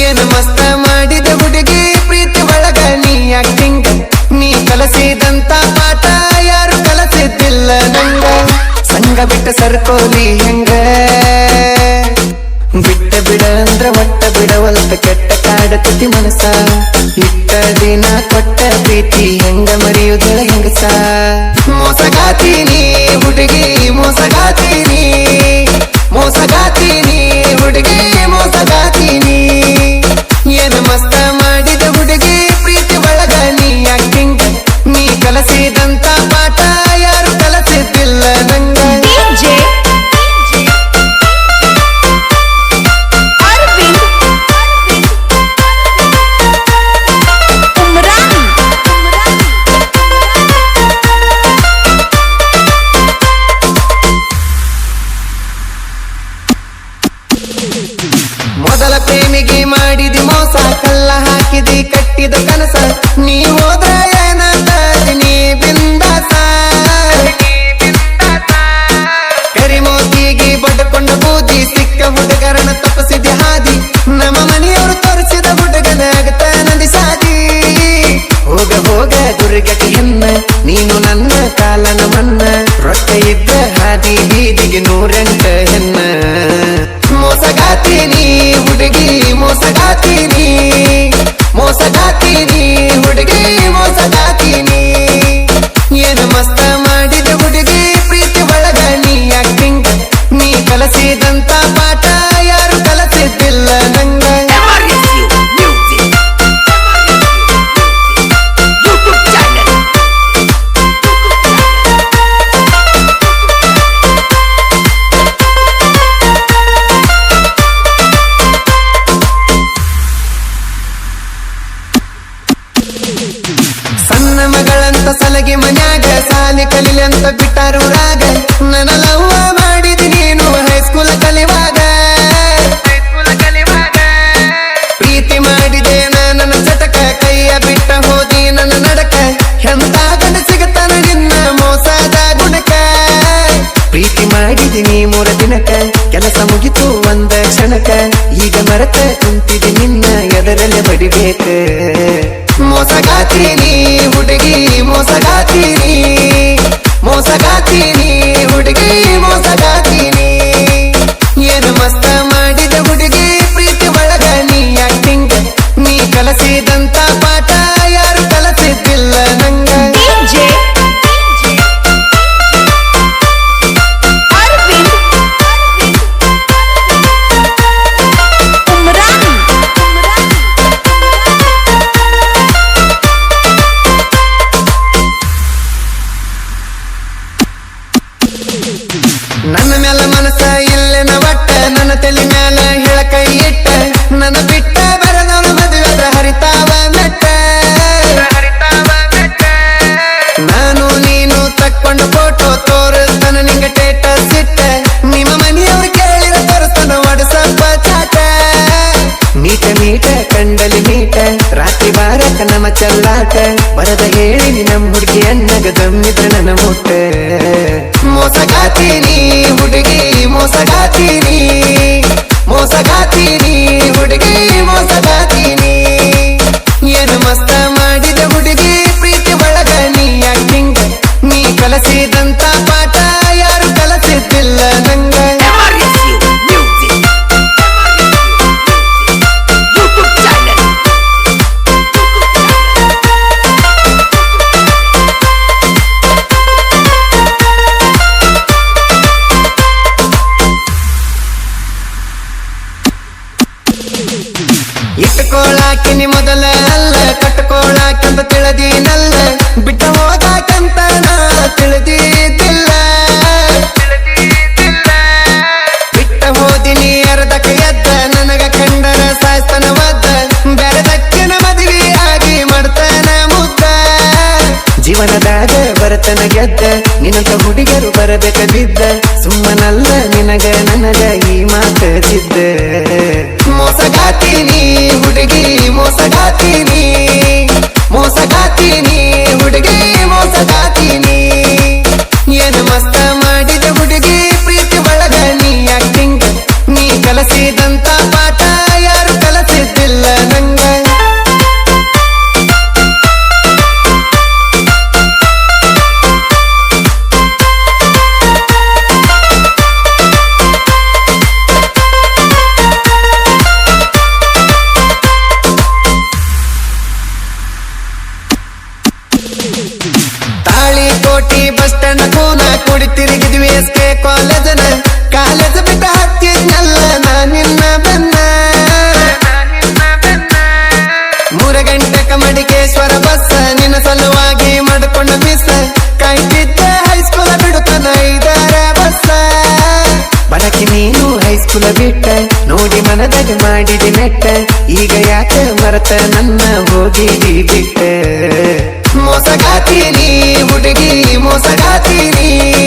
ಏನ್ ಮಸ್ತ ಮಾಡಿದ ಹುಡುಗಿ ಪ್ರೀತಿ ಒಳಗ ನೀ ಆಕ್ಟಿಂಗ್ ನೀ ಕಲಸಿದಂತ ಪಾಠ ಯಾರು ಕಲಸಿದ್ದಿಲ್ಲ ನಂಗ. ಸಂಗ ಬಿಟ್ಟ ಸರ್ಕೋಲಿ ಹೆಂಗ? ಬಿಟ್ಟ ಬಿಡ ಅಂದ್ರ ಒಟ್ಟ ಬಿಡವಲ್ತ ಕೆಟ್ಟ ಕಾಡತತಿ ಮನಸ ಇಟ್ಟ ದಿನ ಕೊಟ್ಟ ಪ್ರೀತಿ ಹೆಂಗ ಮರೆಯುವುದಿಲ್ಲ ಹೆಂಗಸ? ಹಾಕಿದಿ ಕಟ್ಟಿದ ಕನಸ ನೀ ಸಲಗಿ ಮನ್ಯಾಗ ಸಾಲಿ ಕಲಿಲಿ ಅಂತ ಬಿಟ್ಟಾರು ರಾಗ. ನನ್ನ ಲವ್ವ ಮಾಡಿದಿ ನೀನು ಹೈಸ್ಕೂಲ್ ಕಲಿವಾಗ. ಪ್ರೀತಿ ಮಾಡಿದೆ ನನ್ನ ಚಟಕ ಕೈಯ ಬಿಟ್ಟ ಹೋದಿ ನನ್ನ ನಡಕ. ಎಂತ ಗಂಡ ಸಿಗತನ ನಿನ್ನ ಮೋಸದ ಗುಣಕ. ಪ್ರೀತಿ ಮಾಡಿದಿನಿ ಮೂರ ದಿನಕ. ಕೆಲಸ ಮುಗಿತು ಒಂದ ಕ್ಷಣಕ. ಈಗ ಮರತ ಕುಂತಿದೆ ನಿನ್ನ ಎದರಲ್ಲೇ ಮೋಸ ಮೋಸಗಾತೀನಿ ಹುಡುಗಿ ಮೋಸಗಾತೀನಿ ಬರದ ಹೇಳಿ ನಮ್ಮ ಹುಡುಗಿಯನ್ನಗ ದಮ್ಮಿದ್ರ ನನ್ನ ಮುಟ್ಟೆ. ಮೋಸಗಾತೀನಿ ಇಟ್ಕೊಳ್ಳಾಕಿನಿ ಮೊದಲ ಅಲ್ಲ ಕಟ್ಕೊಳಾಕಂತ ತಿಳಿದೀನಲ್ಲ. ಬಿಟ್ಟ ಹೋಗಾಕಂತ ನಾ ತಿಳಿದಿದ್ದಿಲ್ಲ. ಬರತನ ಗೆದ್ದ. ನಿನಂತ ಹುಡುಗರು ಬರಬೇಕ ಬಿದ್ದ ಸುಮ್ಮನಲ್ಲ ನಿನಗ ನನಗ ಈ ಮಾತ ಜಿದ್ದ ಮೋಸಗಾತೀನಿ ಹುಡುಗಿ ಮೋಸಗಾತೀನಿ ಕೂಡಿ ತಿರುಗಿದ್ವಿ ಎಸ್ ಕೆ ಕಾಲೇಜನ ಕಾಲೇಜ್ ಬಿಟ್ಟ ಹತ್ತಿದ್ನಲ್ಲ ನಾ ನಿನ್ನ ಬೆನ್ನ. ಮೂರ ಗಂಟೆ ಕಮಡಿಕೇಶ್ವರ ಬಸ್, ನಿನ್ನ ಸಲುವಾಗಿ ಮಾಡಿಕೊಂಡ ಮಿಸ್ ಕಾಯ್ತಿದ್ದೆ ಹೈಸ್ಕೂಲ ಬಿಡುತ್ತಾನ ಇದರ ಬಸ್. ಬಡಕಿ ನೀನು ಹೈಸ್ಕೂಲ ಬಿಟ್ಟ, ನೋಡಿ ಮನದಾಗ ಮಾಡಿದಿ ನೆಟ್ಟ. ಈಗ ಯಾಕೆ ಮರತ ನನ್ನ ಹೋಗಿದಿ ಬಿಟ್ಟ? ಮೋಸಗಾತಿ ನೀ ಹುಡುಗಿ ಮೋಸಗಾತೀನಿ ಮೋಸಗಾತೀನಿ